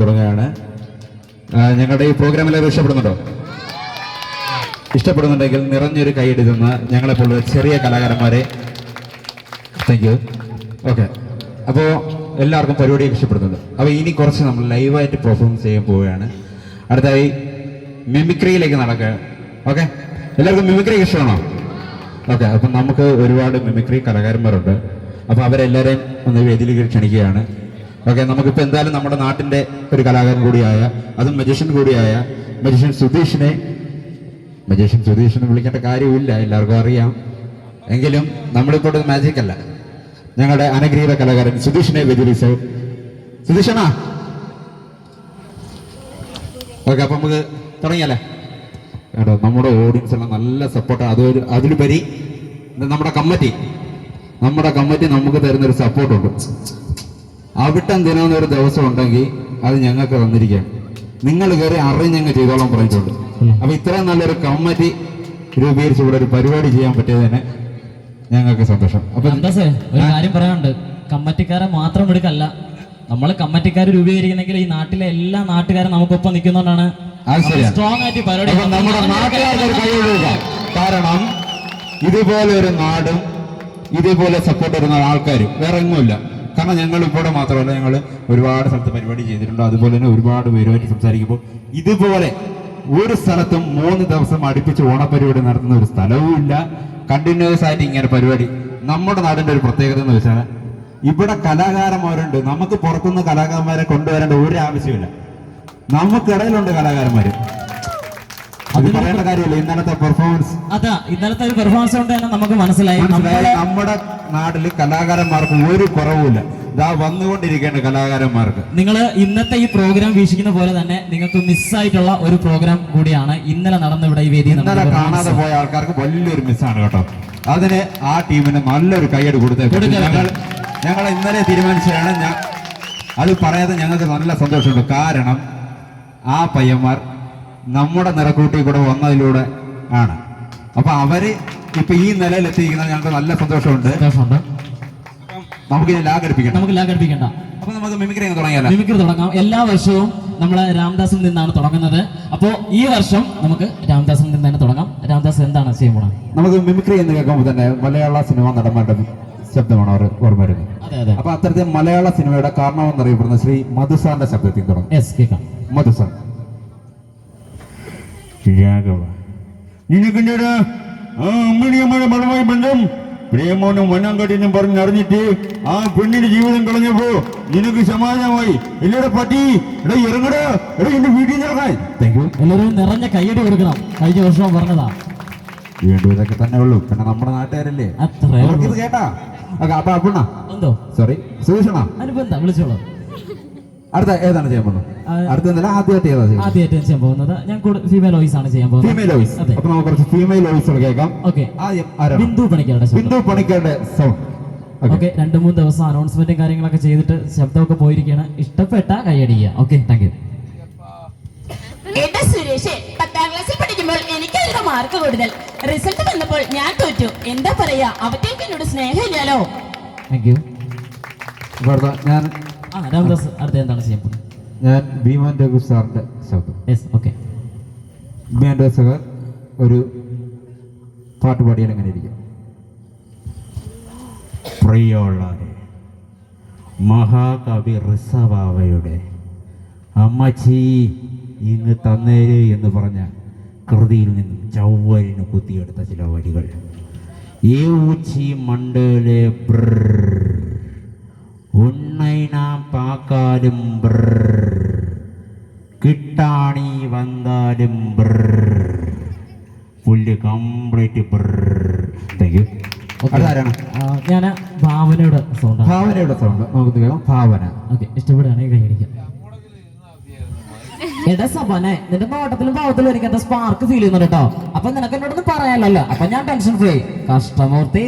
തുടങ്ങുകയാണ്. ഞങ്ങളുടെ ഈ പ്രോഗ്രാം എല്ലാവരും ഇഷ്ടപ്പെടുന്നുണ്ടോ ഇഷ്ടപ്പെടുന്നുണ്ടെങ്കിൽ നിറഞ്ഞൊരു കൈയടി തന്ന് ഞങ്ങളെപ്പോലുള്ള ചെറിയ കലാകാരന്മാരെ. താങ്ക് യു ഓക്കെ അപ്പോൾ എല്ലാവർക്കും പരിപാടിയൊക്കെ ഇഷ്ടപ്പെടുന്നുണ്ട് അപ്പോൾ ഇനി കുറച്ച് നമ്മൾ ലൈവായിട്ട് പെർഫോം ചെയ്യാൻ പോവുകയാണ്. അടുത്തായി മിമിക്രിയിലേക്ക് നടക്കുക. ഓക്കെ എല്ലാവർക്കും മിമിക്രി ഇഷ്ടമാണോ? ഓക്കെ അപ്പം നമുക്ക് ഒരുപാട് മിമിക്രി കലാകാരന്മാരുണ്ട്. അപ്പോൾ അവരെല്ലാവരെയും ഒന്ന് വേദിയിലേക്ക് ക്ഷണിക്കുകയാണ്. ഓക്കെ നമുക്കിപ്പോൾ എന്തായാലും നമ്മുടെ നാട്ടിന്റെ ഒരു കലാകാരൻ കൂടിയായ അതും മജീഷ്യൻ കൂടിയായ മജീഷ്യൻ സുധീഷിനെ മജീഷ്യൻ സുധീഷിനെ വിളിക്കേണ്ട കാര്യമില്ല എല്ലാവർക്കും അറിയാം. എങ്കിലും നമ്മളിപ്പോൾ മാജിക് അല്ല. ഞങ്ങളുടെ അനുഗ്രഹീത കലാകാരൻ സുധീഷിനെ വ്യതിരിച്ചു സുധീഷണാ ഓക്കെ അപ്പം നമുക്ക് തുടങ്ങിയല്ലേ കേട്ടോ നമ്മുടെ ഓഡിയൻസ് എല്ലാം നല്ല സപ്പോർട്ടാണ് അതൊരു അതിലുപരി നമ്മുടെ കമ്മിറ്റി നമ്മുടെ കമ്മിറ്റി നമുക്ക് തരുന്നൊരു സപ്പോർട്ടുണ്ട് അവിട്ടം ഒരു ദിവസം ഉണ്ടെങ്കിൽ അത് ഞങ്ങൾക്ക് തന്നിരിക്കാം. നിങ്ങൾ കയറി അറിഞ്ഞങ്ങ് ചെയ്തോളം പറഞ്ഞിട്ടുണ്ട്. അപ്പൊ ഇത്രയും നല്ലൊരു കമ്മിറ്റി രൂപീകരിച്ച് ഇവിടെ ഒരു പരിപാടി ചെയ്യാൻ പറ്റിയതിന് ഞങ്ങൾക്ക് സന്തോഷം. അപ്പൊ ഒരു കാര്യം പറയാനുണ്ട്. കമ്മറ്റിക്കാരെ മാത്രം എടുക്കല്ല നമ്മൾ കമ്മറ്റിക്കാർ രൂപീകരിക്കുന്നെങ്കിൽ ഈ നാട്ടിലെ എല്ലാ നാട്ടുകാരും നമുക്കൊപ്പം നിൽക്കുന്നതുകൊണ്ടാണ്. സ്ട്രോങ് ആയിട്ട് പരിപാടി നമ്മുടെ നാട്ടുകാർക്ക് കാരണം ഇതുപോലെ ഒരു നാടും ഇതുപോലെ സപ്പോർട്ട് വരുന്ന ആൾക്കാരും വേറെ എങ്ങുമില്ല കാരണം ഞങ്ങൾ ഇവിടെ മാത്രമല്ല ഞങ്ങൾ ഒരുപാട് സ്ഥലത്ത് പരിപാടി ചെയ്തിട്ടുണ്ട്. അതുപോലെ തന്നെ ഒരുപാട് പേരുമായിട്ട് സംസാരിക്കുമ്പോൾ ഇതുപോലെ ഒരു സ്ഥലത്തും മൂന്ന് ദിവസം അടുപ്പിച്ച് ഓണപരിപാടി നടത്തുന്ന ഒരു സ്ഥലവും ഇല്ല. കണ്ടിന്യൂസ് ആയിട്ട് ഇങ്ങനെ പരിപാടി. നമ്മുടെ നാടിന്റെ ഒരു പ്രത്യേകത എന്ന് വെച്ചാൽ ഇവിടെ കലാകാരന്മാരുണ്ട്. നമുക്ക് പുറത്തുനിന്ന് കലാകാരന്മാരെ കൊണ്ടുവരേണ്ട ഒരു ആവശ്യമില്ല. നമുക്കിടയിലുണ്ട് കലാകാരന്മാര്. അത് പറയേണ്ട കാര്യമില്ല. ഇന്നലത്തെ പെർഫോമൻസ് അതാ ഇന്നലത്തെ ഒരു പെർഫോമൻസ് കൊണ്ട് തന്നെ നമുക്ക് മനസ്സിലായി. നമ്മുടെ നാട്ടിൽ കലാകാരന്മാർക്ക് ഒരു കുറവുമില്ല. ഇതാ വന്നുകൊണ്ടിരിക്കേണ്ട കലാകാരന്മാർക്ക്. നിങ്ങൾ ഇന്നത്തെ ഈ പ്രോഗ്രാം വീക്ഷിക്കുന്ന പോലെ തന്നെ നിങ്ങൾക്ക് മിസ്സായിട്ടുള്ള ഒരു പ്രോഗ്രാം കൂടിയാണ് ഇന്നലെ നടന്ന ഇവിടെ ഈ വേദി ഇന്നലെ കാണാതെ പോയ ആൾക്കാർക്ക് വലിയൊരു മിസ്സാണ് കേട്ടോ. അതിന് ആ ടീമിന് നല്ലൊരു കൈയ്യടി കൊടുത്തേ. ഞങ്ങൾ ഞങ്ങൾ ഇന്നലെ തീരുമാനിച്ചതാണ് അത് പറയാതെ ഞങ്ങൾക്ക് നല്ല സന്തോഷമുണ്ട്. കാരണം ആ പയ്യന്മാർ നമ്മുടെ നിറക്കൂട്ടി കൂടെ വന്നതിലൂടെ ആണ്. അപ്പൊ അവർ ഇപ്പൊ ഈ നിലയിൽ എത്തിയിരിക്കുന്നത് ഞങ്ങൾക്ക് നല്ല സന്തോഷമുണ്ട്. സന്തോഷമുണ്ട്. നമുക്ക് ഇനി നമുക്ക് ലാഗടിപ്പിക്കണ്ട അപ്പൊ നമുക്ക് മിമിക്രി തുടങ്ങിയാലോ? മിമിക്രി തുടങ്ങാം. എല്ലാ വർഷവും നമ്മൾ രാംദാസിൽ നിന്നാണ് തുടങ്ങുന്നത്. അപ്പോൾ ഈ വർഷം നമുക്ക് രാംദാസിൽ നിന്ന് തന്നെ തുടങ്ങാം. രാംദാസ് എന്താണ് ചെയ്യാൻ പോണത് നമുക്ക് മിമിക്രി എന്ന് കേൾക്കുമ്പോൾ തന്നെ മലയാള സിനിമ നടന്മാരുടെ ശബ്ദമാണ് അവർ ഓർമ്മ വരുന്നത്. അപ്പൊ അത്തരത്തിൽ മലയാള സിനിമയുടെ കാരണമെന്നറിയപ്പെടുന്ന ശ്രീ മധുസാറിന്റെ ശബ്ദത്തിൽ തുടങ്ങും. മധുസാർ. രാഘവ നിനക്കെന്താടാ? ആ അമ്മണിയമ്മയുടെ മകളുമായി ബന്ധം? പ്രേമോനും വണ്ണാങ്കട്ടിനും പറഞ്ഞറിഞ്ഞിട്ട് ആ പെണ്ണിന്റെ ജീവിതം കളഞ്ഞപ്പോ നിനക്ക് സമാധാനമായി. ഇല്ലടാ പട്ടി എടാ ഇറങ്ങടാ. എടാ എന്റെ വീട്ടിൽ നിന്ന് ഇറങ്ങാൻ. എല്ലാവരും നിറഞ്ഞ കയ്യടി കൊടുക്കണം. കഴിഞ്ഞ വർഷം പറഞ്ഞതാ. വീണ്ടും ഇതൊക്കെ തന്നെ ഉള്ളൂ. പിന്നെ നമ്മുടെ നാട്ടുകാരല്ലേ? അത്രേ. കേട്ടാ? അപ്പൊ അപ്പണ എന്തോ? സോറി സുരേഷണ അനുബന്ധ വിളിച്ചോളൂ. അടുത്ത ഏതാണ് ചെയ്യാൻ പോകുന്നത്? ആ, അടുത്ത എന്നല്ല ആദ്യമായിട്ട് ഏതാ ആദ്യമായിട്ട് ചെയ്യാൻ പോകുന്നത്. ഞാൻ ഫീമെയിൽ വോയിസ് ആണ് ചെയ്യാൻ പോകുന്നത്. ഫീമെയിൽ വോയിസ് അതെ. അപ്പൊ നമുക്ക് കുറച്ച് ഫീമെയിൽ വോയിസുകൾ കേൾക്കാം. ഓക്കെ. ബിന്ദു പണിക്കാരുടെ ബിന്ദു പണിക്കരുടെ സൗണ്ട് ഓക്കെ. രണ്ട് മൂന്ന് ദിവസം അനൗൺസ്മെന്റും കാര്യങ്ങളൊക്കെ ചെയ്തിട്ട് ശബ്ദമൊക്കെ പോയിരിക്കുകയാണ്. ഇഷ്ടപ്പെട്ട കൈയടിക്കുക. ഓക്കെ താങ്ക് യു സുരേഷ് പത്താം ക്ലാസ്സിൽ പഠിക്കുമ്പോൾ എനിക്കായിരുന്നു മാർക്ക് കൂടുതൽ. റിസൾട്ട് വന്നപ്പോൾ ഞാൻ തോറ്റു. എന്താ പറയാ? അവറ്റേക്ക് എന്നോട് സ്നേഹമില്ലല്ലോ. താങ്ക് യു ഞാൻ ആ അടുത്ത എന്താണ് ചെയ്യാൻ ഞാൻ ഭീമൻ രഘു സാറിന്റെ ശബ്ദം. Yes okay Bheeman Raghu sir ഒരു പാട്ട് പാടിയാൽ എങ്ങനെ ഇരിക്കും? പ്രിയമുള്ളവരെ മഹാകവി ഋസവാവയുടെ അമ്മച്ചി ഇന്ന് തന്നേര് എന്ന് പറഞ്ഞ കൃതിയിൽ നിന്നും ചൗവരിന് കുത്തിയെടുത്ത ചില വരികൾ. ഏ ഊച്ചി മണ്ടേലെ ഉണ്ണൈ നാം പാക്കാലും കിട്ടാണി വന്നാലും പുല്ല് കംപ്ലീറ്റ് താങ്ക് യു ഞാൻ ഭാവനയുടെ സൗണ്ട്. ഭാവനയുടെ സൗണ്ട്. നമുക്ക് കേൾക്കാം. ഭാവന. ഓക്കെ ഇഷ്ടപ്പെടുകയാണെങ്കിൽ കൈയടിക്കാം എടാ സബനെ നിന്റെ നോട്ടത്തിലും ഭാവത്തിലും എനിക്ക് എന്താ സ്പാർക്ക് ഫീൽ ചെയ്യുന്നുണ്ട് കേട്ടോ അപ്പൊ നിനക്ക് എന്നോടൊന്നും പറയാനല്ലോ അപ്പൊ ഞാൻ ടെൻഷൻ ഫ്രീ കഷ്ടമൂർത്തി.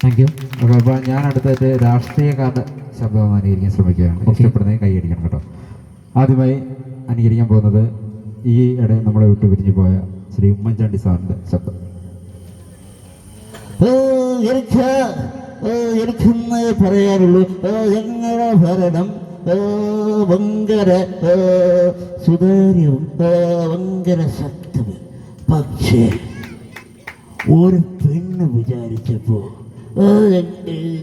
താങ്ക് യു അപ്പൊ ഞാൻ അടുത്തായിട്ട് രാഷ്ട്രീയക്കാരുടെ ശബ്ദം അനുകരിക്കാൻ ശ്രമിക്കുകയാണ്. ഇഷ്ടപ്പെടുന്നത് കൈയടിക്കണം കേട്ടോ. ആദ്യമായി അനുകരിക്കാൻ പോകുന്നത് ഈ ഇടെ നമ്മളെ വിട്ടു പിരിഞ്ഞു പോയ ശ്രീ ഉമ്മൻചാണ്ടി സാറിന്റെ ശബ്ദം. എനിക്ക് എനിക്കൊന്നേ പറയാനുള്ളൂ എങ്ങനെ ഭരണം ഭയങ്കര സുതാര്യവും ഭയങ്കര ശക്തവും. പക്ഷേ ഒരു പെണ്ണ് വിചാരിച്ചപ്പോ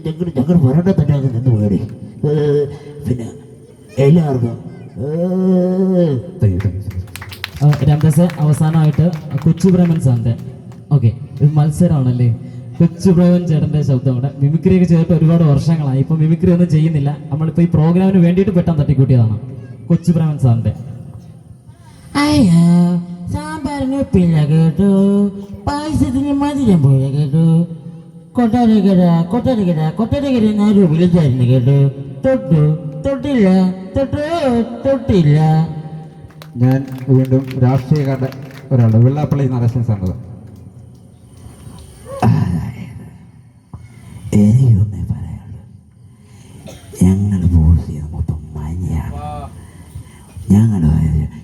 ഞങ്ങൾ ഞങ്ങൾ വരണ്ട തന്നെ അങ്ങ് നിന്ന് പോയടി. പിന്നെ എല്ലാവർക്കും രാംദാസ് അവസാനമായിട്ട് കൊച്ചു ബ്രഹ്മൻ സാറിന്റെ ഓക്കെ ഇത് മത്സരമാണല്ലേ? കൊച്ചു ബ്രഹ്മൻ ചേട്ടന്റെ ശബ്ദം കൂടെ മിമിക്രി ഒക്കെ ചെയ്തിട്ട് ഒരുപാട് വർഷങ്ങളായി. ഇപ്പം മിമിക്രി ഒന്നും ചെയ്യുന്നില്ല. നമ്മളിപ്പോൾ ഈ പ്രോഗ്രാമിന് വേണ്ടിയിട്ട് പെട്ടെന്ന് തട്ടിക്കൂട്ടിയതാണ് കൊച്ചു സാറിന്റെ. അയ്യോ അയ്യാ സാമ്പാറിന് പിന്നെ കേട്ടു. പായസത്തിന് മധുരം പോയ കേട്ടോ. കൊട്ടാരക്കര കൊട്ടാരക്കര കൊട്ടാരക്കര എന്നാരും വിളിച്ചായിരുന്നു കേട്ടോ. തൊട്ടു തൊട്ടില്ല തൊട്ടു തൊട്ടില്ല. ഞാൻ വീണ്ടും രാഷ്ട്രീയക്കാരുടെ ഒരാളുടെ വെള്ളാപ്പള്ളി നരസിംഹ സാറിന്റെ എനിക്കൊന്നേ പറയാനുള്ളൂ. ഞങ്ങൾ പോസ് ചെയ്ത മൊത്തം മഞ്ഞയാണ്. ഞങ്ങൾ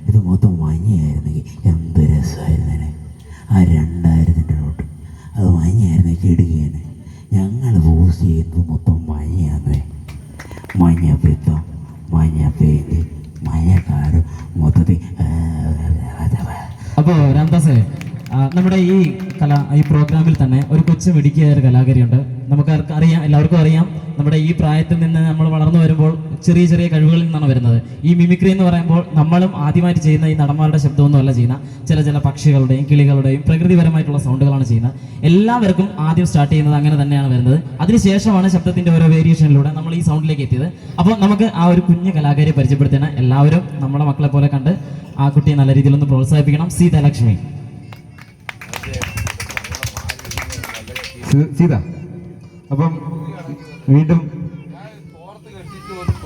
ഇത് മൊത്തം മഞ്ഞയായിരുന്നെങ്കിൽ എന്ത് രസമായിരുന്നേനെ. ആ രണ്ടായിരത്തിന്റെ തന്നെ ഒരു കൊച്ചു മിടുക്കിയായ ഒരു കലാകാരിയുണ്ട്. നമുക്ക് അറിയാം എല്ലാവർക്കും അറിയാം നമ്മുടെ ഈ പ്രായത്തിൽ നിന്ന് നമ്മൾ വളർന്നു വരുമ്പോൾ ചെറിയ ചെറിയ കഴിവുകളിൽ നിന്നാണ് വരുന്നത്. ഈ മിമിക്രി എന്ന് പറയുമ്പോൾ നമ്മളും ആദ്യമായിട്ട് ചെയ്യുന്ന ഈ നടന്മാരുടെ ശബ്ദമൊന്നും അല്ല ചെയ്യുന്ന ചില ചില പക്ഷികളുടെയും കിളികളുടെയും പ്രകൃതിപരമായിട്ടുള്ള സൗണ്ടുകളാണ് ചെയ്യുന്നത്. എല്ലാവർക്കും ആദ്യം സ്റ്റാർട്ട് ചെയ്യുന്നത് അങ്ങനെ തന്നെയാണ് വരുന്നത്. അതിനുശേഷമാണ് ശബ്ദത്തിന്റെ ഓരോ വേരിയേഷനിലൂടെ നമ്മൾ ഈ സൗണ്ടിലേക്ക് എത്തിയത്. അപ്പോൾ നമുക്ക് ആ ഒരു കുഞ്ഞു കലാകാരിയെ പരിചയപ്പെടുത്തുന്ന എല്ലാവരും നമ്മുടെ മക്കളെ പോലെ കണ്ട് ആ കുട്ടിയെ നല്ല രീതിയിലൊന്ന് പ്രോത്സാഹിപ്പിക്കണം. സീതാലക്ഷ്മി. സീത. അപ്പം വീണ്ടും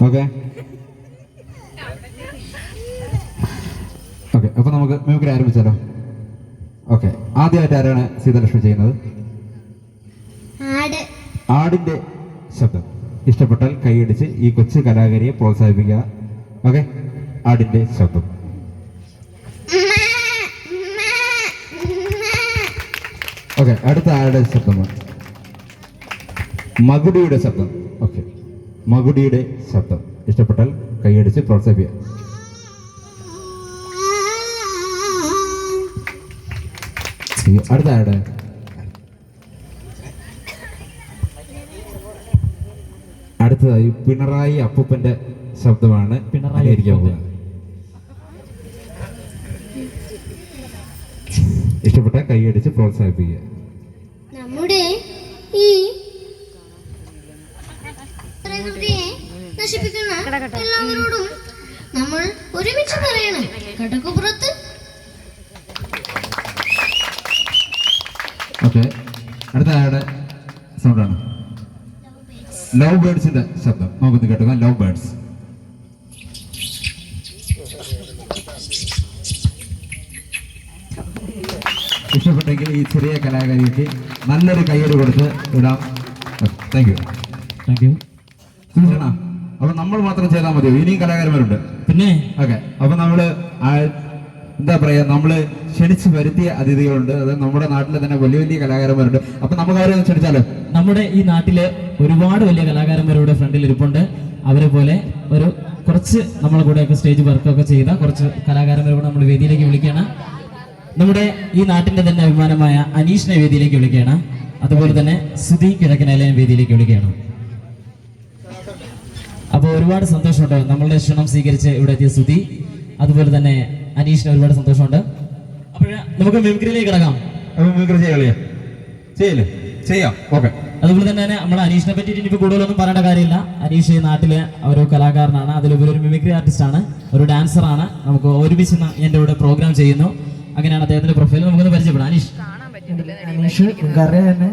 ഓക്കെ. ഓക്കെ അപ്പൊ നമുക്ക് മിമിക്രി ആരംഭിച്ചാലോ? ഓക്കെ ആദ്യമായിട്ട് ആരാണ് സീതലക്ഷ്മി ചെയ്യുന്നത്? ആട്. ആടിന്റെ ശബ്ദം. ഇഷ്ടപ്പെട്ടാൽ കൈയടിച്ച് ഈ കൊച്ചു കലാകാരിയെ പ്രോത്സാഹിപ്പിക്കുക. ഓക്കെ ആടിന്റെ ശബ്ദം. ഓക്കെ അടുത്ത ആരുടെ ശബ്ദമാണ്? മകുടിയുടെ ശബ്ദം. ഓക്കെ മകുടിയുടെ ശബ്ദം. ഇഷ്ടപ്പെട്ടാൽ കൈയടിച്ച് പ്രോത്സാഹിപ്പിക്കുക അടുത്ത ആരുടെ? അടുത്തതായി പിണറായി അപ്പൂപ്പന്റെ ശബ്ദമാണ് പിണറായി ഇരിക്കാൻ പോകുന്നത്. ഇഷ്ടപ്പെട്ട കൈയടിച്ച് പ്രോത്സാഹിപ്പിക്കുക. നമ്മുടെ ഈ നശിപ്പിക്കുന്ന എല്ലാവരോടും നമ്മൾ ഒരുമിച്ച് പറയണം. കടക്കുപുറത്ത്. ഓക്കെ. അടുത്ത ആളുടെ സൗണ്ടാണ് ലവ് ബേർഡ്സിന്റെ ശബ്ദം. നമുക്കൊന്ന് കേട്ടോ ലവ് ബേർഡ്സ് ഇഷ്ടപ്പെട്ടെങ്കിൽ ഈ ചെറിയ കലാകാരിക്ക് നല്ലൊരു കയ്യടി കൊടുത്ത് വിടാം. താങ്ക് യു താങ്ക് യു സുധീഷണ അപ്പൊ നമ്മൾ മാത്രം ചെയ്താൽ മതിയോ? ഇനിയും കലാകാരന്മാരുണ്ട്. പിന്നെ? ഓക്കെ. അപ്പൊ നമ്മൾ എന്താ പറയാ നമ്മൾ ക്ഷണിച്ച് വരുത്തിയ അതിഥികളുണ്ട്. അത് നമ്മുടെ നാട്ടിലെ തന്നെ വലിയ വലിയ കലാകാരന്മാരുണ്ട്. അപ്പൊ നമുക്ക് അവരെ ക്ഷണിച്ചാലോ? നമ്മുടെ ഈ നാട്ടിലെ ഒരുപാട് വലിയ കലാകാരന്മാരുടെ ഫ്രണ്ടിൽ ഇരിപ്പുണ്ട്. അവരെ പോലെ ഒരു കുറച്ച് നമ്മളെ കൂടെയൊക്കെ സ്റ്റേജ് വർക്കൊക്കെ ചെയ്ത കുറച്ച് കലാകാരന്മാരെ കൂടെ നമ്മൾ വേദിയിലേക്ക് വിളിക്കുകയാണ്. നമ്മുടെ ഈ നാട്ടിന്റെ തന്നെ അഭിമാനമായ അനീഷിനെ വേദിയിലേക്ക് വിളിക്കുകയാണ്. അതുപോലെ തന്നെ സുധി കിഴക്കനലയം വേദിയിലേക്ക് വിളിക്കുകയാണ്. അപ്പോൾ ഒരുപാട് സന്തോഷമുണ്ട്. നമ്മളുടെ ക്ഷണം സ്വീകരിച്ച് ഇവിടെ എത്തിയ സുധി. അതുപോലെ തന്നെ അനീഷിന് ഒരുപാട് സന്തോഷമുണ്ട്. അപ്പോൾ നമുക്ക് മിമിക്രിയിലേക്ക് കിടക്കാം. മിമിക്രി ചെയ്യാ ചെയ്യല്ലേ? ചെയ്യാം. ഓക്കെ. അതുപോലെ തന്നെ നമ്മൾ അനീഷിനെ പറ്റി ഇനിയിപ്പോൾ കൂടുതലൊന്നും പറയേണ്ട കാര്യമില്ല. അനീഷ് ഈ നാട്ടിലെ ഒരു കലാകാരനാണ്. അതിലുപരി ഒരു മിമിക്രി ആർട്ടിസ്റ്റ് ആണ് ഒരു ഡാൻസർ ആണ് നമുക്ക് ഒരുമിച്ച് എന്റെ കൂടെ പ്രോഗ്രാം ചെയ്യുന്നു. അങ്ങനെയാണ് അദ്ദേഹത്തിന്റെ പ്രൊഫൈൽ നമുക്കൊന്ന് പരിചയപ്പെടാം. അനീഷ്. അനീഷ് നിങ്ങൾക്കറിയാം തന്നെ.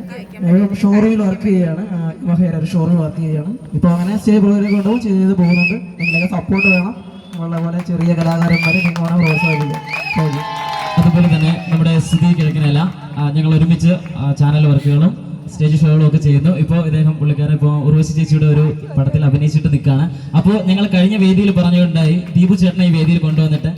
ഷോറൂമിൽ വർക്ക് ചെയ്യുകയാണ്. മഹേര ഒരു ഷോറൂമിൽ വർക്ക് ചെയ്യുകയാണ്. ഇപ്പോൾ അങ്ങനെ സ്റ്റേബിളുകളെ കൊണ്ടും ചെയ്ത് പോകുന്നുണ്ട്. നിങ്ങളൊക്കെ സപ്പോർട്ട് വേണം. നമ്മളെ പോലെ ചെറിയ കലാകാരന്മാരെ നിങ്ങൾ വേണം പ്രോത്സാഹിപ്പിക്കുക അതുപോലെ തന്നെ നമ്മുടെ സ്ഥിതി കിഴക്കനല്ല ഞങ്ങൾ ഒരുമിച്ച് ചാനൽ വർക്കുകളും സ്റ്റേജ് ഷോകളും ഒക്കെ ചെയ്യുന്നു. ഇപ്പോൾ ഇദ്ദേഹം പുള്ളിക്കാരൻ ഇപ്പോൾ ഉർവശി ചേച്ചിയുടെ ഒരു പടത്തിൽ അഭിനയിച്ചിട്ട് നിൽക്കുകയാണ്. അപ്പോൾ ഞങ്ങൾ കഴിഞ്ഞ വേദിയിൽ പറഞ്ഞുകൊണ്ടായി ദീപു ചേട്ടനെ ഈ വേദിയിൽ കൊണ്ടുവന്നിട്ട്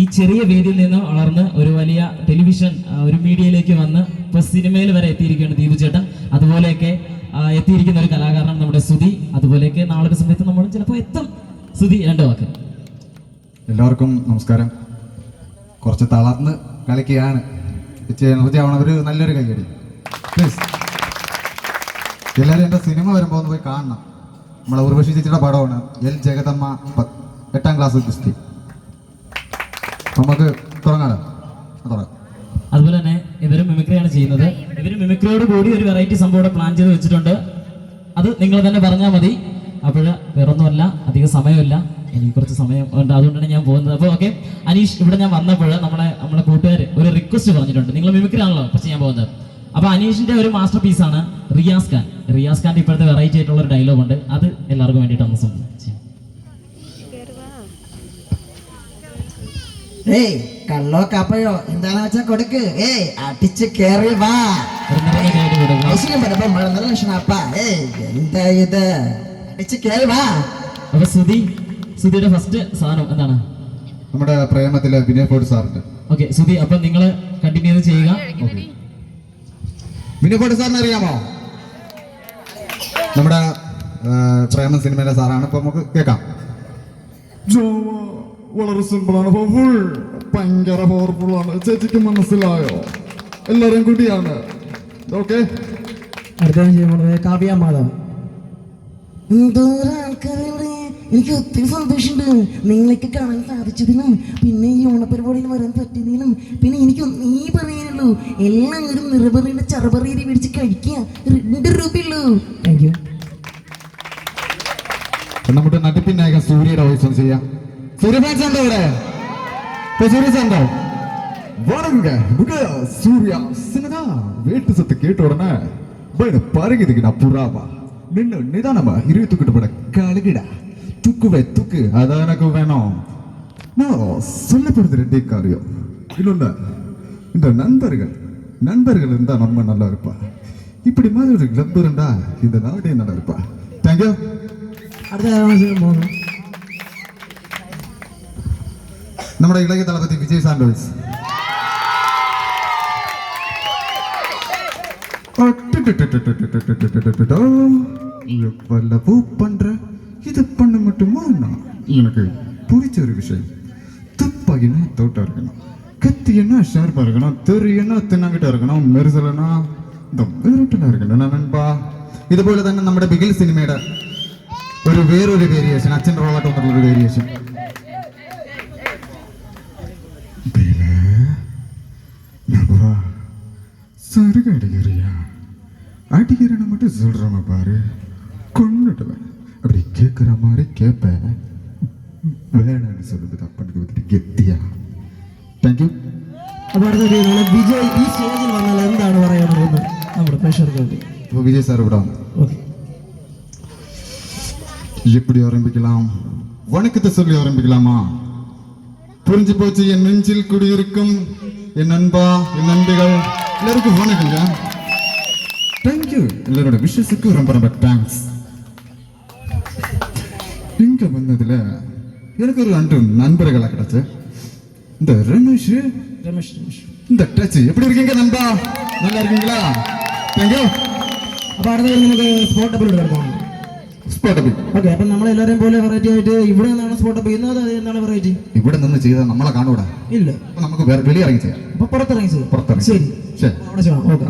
ഈ ചെറിയ വേദിയിൽ നിന്ന് വളർന്ന് ഒരു വലിയ ടെലിവിഷൻ ഒരു മീഡിയയിലേക്ക് വന്ന് ഇപ്പൊ സിനിമയിൽ വരെ എത്തിയിരിക്കുകയാണ് ദീപു ചേട്ടൻ. അതുപോലെയൊക്കെ എത്തിയിരിക്കുന്ന ഒരു കലാകാരനാണ് നമ്മുടെ സുധി. അതുപോലെയൊക്കെ നാളെ ഒരു സമയത്ത് നമ്മൾ ചിലപ്പോൾ എത്തും. സുധി രണ്ട് വാക്ക്. എല്ലാവർക്കും നമസ്കാരം. കുറച്ച് തളർന്ന് കളിക്കുകയാണ്. എനർജി ഒരു നല്ലൊരു കൈയടി എല്ലാവരും എന്റെ സിനിമ വരുമ്പോൾ ഒന്ന് പോയി കാണണം. നമ്മളെ ഉർവശി ചേച്ചിയുടെ പടമാണ് എൽ ജഗതമ്മ എട്ടാം ക്ലാസ് ഗുസ്തി നമുക്ക് തുടങ്ങാലോ. തുടങ്ങാം. അതുപോലെ തന്നെ ഇവരും മിമിക്രിയാണ് ചെയ്യുന്നത്. ഇവർ മിമിക്രിയോട് കൂടി ഒരു വെറൈറ്റി സംഭവം ഇവിടെ പ്ലാൻ ചെയ്ത് വെച്ചിട്ടുണ്ട്. അത് നിങ്ങൾ തന്നെ പറഞ്ഞാൽ മതി. അപ്പോൾ വേറൊന്നുമല്ല അധികം സമയമില്ല. എനിക്ക് കുറച്ച് സമയം ഉണ്ട്. അതുകൊണ്ടാണ് ഞാൻ പോകുന്നത്. അപ്പോൾ ഓക്കെ അനീഷ് ഇവിടെ ഞാൻ വന്നപ്പോൾ നമ്മളെ നമ്മളെ കൂട്ടുകാർ ഒരു റിക്വസ്റ്റ് പറഞ്ഞിട്ടുണ്ട്. നിങ്ങൾ മിമിക്രി ആണല്ലോ പക്ഷേ ഞാൻ പോകുന്നത്. അപ്പോൾ അനീഷിന്റെ ഒരു മാസ്റ്റർ പീസാണ് റിയാസ് ഖാൻ. റിയാസ് ഖാന്റെ ഇപ്പോഴത്തെ വെറൈറ്റി ആയിട്ടുള്ള ഒരു ഡയലോഗ് ഉണ്ട്. അത് എല്ലാവർക്കും വേണ്ടിയിട്ട് ഒന്ന് സംസാരിച്ചു ഏയ് കള്ളോ കപ്പയോ എന്താണെന്ന് വെച്ചാൽ കൊടുക്ക്? ഏയ് അടിച്ച് കേറി വാ. നല്ല ലക്ഷണപ്പാ ഏയ് എന്താ ഇത്? അടിച്ച് കേറി വാ. അപ്പൊ സുധി സുധിയുടെ ഫസ്റ്റ് സാധനം എന്താണ്? നമ്മുടെ പ്രേമത്തിലെ വിനയ് ഫോർഡ് സാറിന്റെ ഓക്കെ സുധി അപ്പൊ നിങ്ങൾ കണ്ടിന്യൂ ചെയ്യുക. വിനയ് ഫോർഡ് സാറിനെ അറിയാമോ? നമ്മുടെ പ്രേമ സിനിമയിലെ സാറാണ്. ഇപ്പൊ നമുക്ക് കേൾക്കാം. വളരെ സിമ്പിളാണ് ഫുൾ ഭയങ്കര പവർഫുൾ ആണ്. ചേച്ചിക്ക് മനസ്സിലായോ? എല്ലാരും കൂടിയാണ്. ഓക്കെ അടുത്ത ചെയ്യുമ്പോൾ കാവ്യ മാധവ് എന്തോരം ആൾക്കാരുണ്ട് എനിക്ക് ഒത്തിരി സന്തോഷമുണ്ട്. നിങ്ങളൊക്കെ കാണാൻ സാധിച്ചതിനും പിന്നെ ഈ ഓണപരിപാടിയിൽ വരാൻ പറ്റിയതിനും പിന്നെ എനിക്ക് നീ പറയാനുള്ളൂ. ഒരു നിറപറിയുടെ ചറപറിയിൽ മേടിച്ച് കഴിക്കുക. രണ്ട് രൂപയുള്ളൂ താങ്ക് യു നമ്മുടെ നടിപ്പിൻ നായകൻ സൂര്യയുടെ വോയിസ് ചെയ്യാം. சூரியபான் சண்டை விட இப்போ சூரிய சண்டை வரங்க சின்னதா வேட்டு சத்து கேட்ட உடனே பையன பருகிதுக்கு நான் புறாவா? நின்னு நிதானமா இருவி தூக்கிட்டு போட கழுகிடா. தூக்குவே தூக்கு அதான் எனக்கு வேணும். நான் சொல்ல ரெண்டே காரியம். இன்னொன்று இந்த நண்பர்கள் நண்பர்கள் இருந்தால் நம்ம நல்லா இருப்பா. இப்படி மாதிரி ஒரு கிளப் இருந்தால் இந்த நாடே நல்லா இருப்பா. தேங்க்யூ அடுத்த போகணும் നമ്മുടെ ഇളയ തളപതി വിജയ് സാറിന്റെ വോയിസ് எவ்வளவு பண்ற இது பண்ண மட்டுமா நான் எனக்கு பிடிச்ச ஒரு விஷயம் துப்பாக்கினா தோட்டா இருக்கணும் கத்தியன்னா ஷார்ப்பா இருக்கணும் தெரியன்னா தின்னாங்கிட்ட இருக்கணும் மெரிசலனா இந்த മെറിട്ടലാ இருக்கணும் നൻപാ ഇതുപോലെ തന്നെ നമ്മുടെ ബിഗിൽ സിനിമയുടെ ഒരു വേറൊരു വേരിയേഷൻ അച്ഛൻ റോളായിട്ട് വന്നിട്ടുള്ള ഒരു വേരിയേഷൻ எதுக்கு அடிக்கிறியா அடிக்கிறேன்னு மட்டும் சொல்கிறவங்க பாரு. கொண்டுடுவேன் அப்படி கேட்குற மாதிரி கேட்பேன் வேணான்னு சொல்லுது தப்பனுக்கு வந்துட்டு கெட்டியா? தேங்க்யூ அப்போ அடுத்தது விஜய் ஈ இப்போ விஜய் சார் விடாங்க எப்படி ஆரம்பிக்கலாம்? வணக்கத்தை சொல்லி ஆரம்பிக்கலாமா? புரிஞ்சு போச்சு என் நெஞ்சில் குடியிருக்கும் என் அன்பா என் நண்பிகள். எல்லாருக்கும் வணக்கங்க தேங்க்யூ எல்லாரோட விஷஸுக்கு ரொம்ப ரொம்ப தேங்க்ஸ் இங்கே வந்ததுல எனக்கு ஒரு அன்று நண்பர்களாக கிடச்சு. இந்த ரமேஷ் ரமேஷ் ரமேஷ். இந்த டச் எப்படி இருக்கீங்க நண்பா? நல்லா இருக்கீங்களா? தேங்க்யூ அப்போ அடுத்தது நமக்கு ஸ்போர்ட்டபிள் எடுப்பாங்க സ്പോട്ടബിൾ ഓക്കെ അപ്പം നമ്മളെല്ലാവരെയും പോലെ വെറൈറ്റി ആയിട്ട് ഇവിടെ നിന്നാണ് സ്പോട്ടപ്പ് ചെയ്യുന്നത് അത് എന്താണ് വെറൈറ്റി ഇവിടെ നിന്ന് ചെയ്താൽ നമ്മളെ കാണൂടാ ഇല്ല. നമുക്ക് വെളിയിറങ്ങി ചെയ്യാം. അപ്പൊ പുറത്തിറങ്ങി ചെയ്യാം. പുറത്തിറങ്ങി ശരി. ശരി. അവിടെ ചെയ്യണം ഓക്കെ.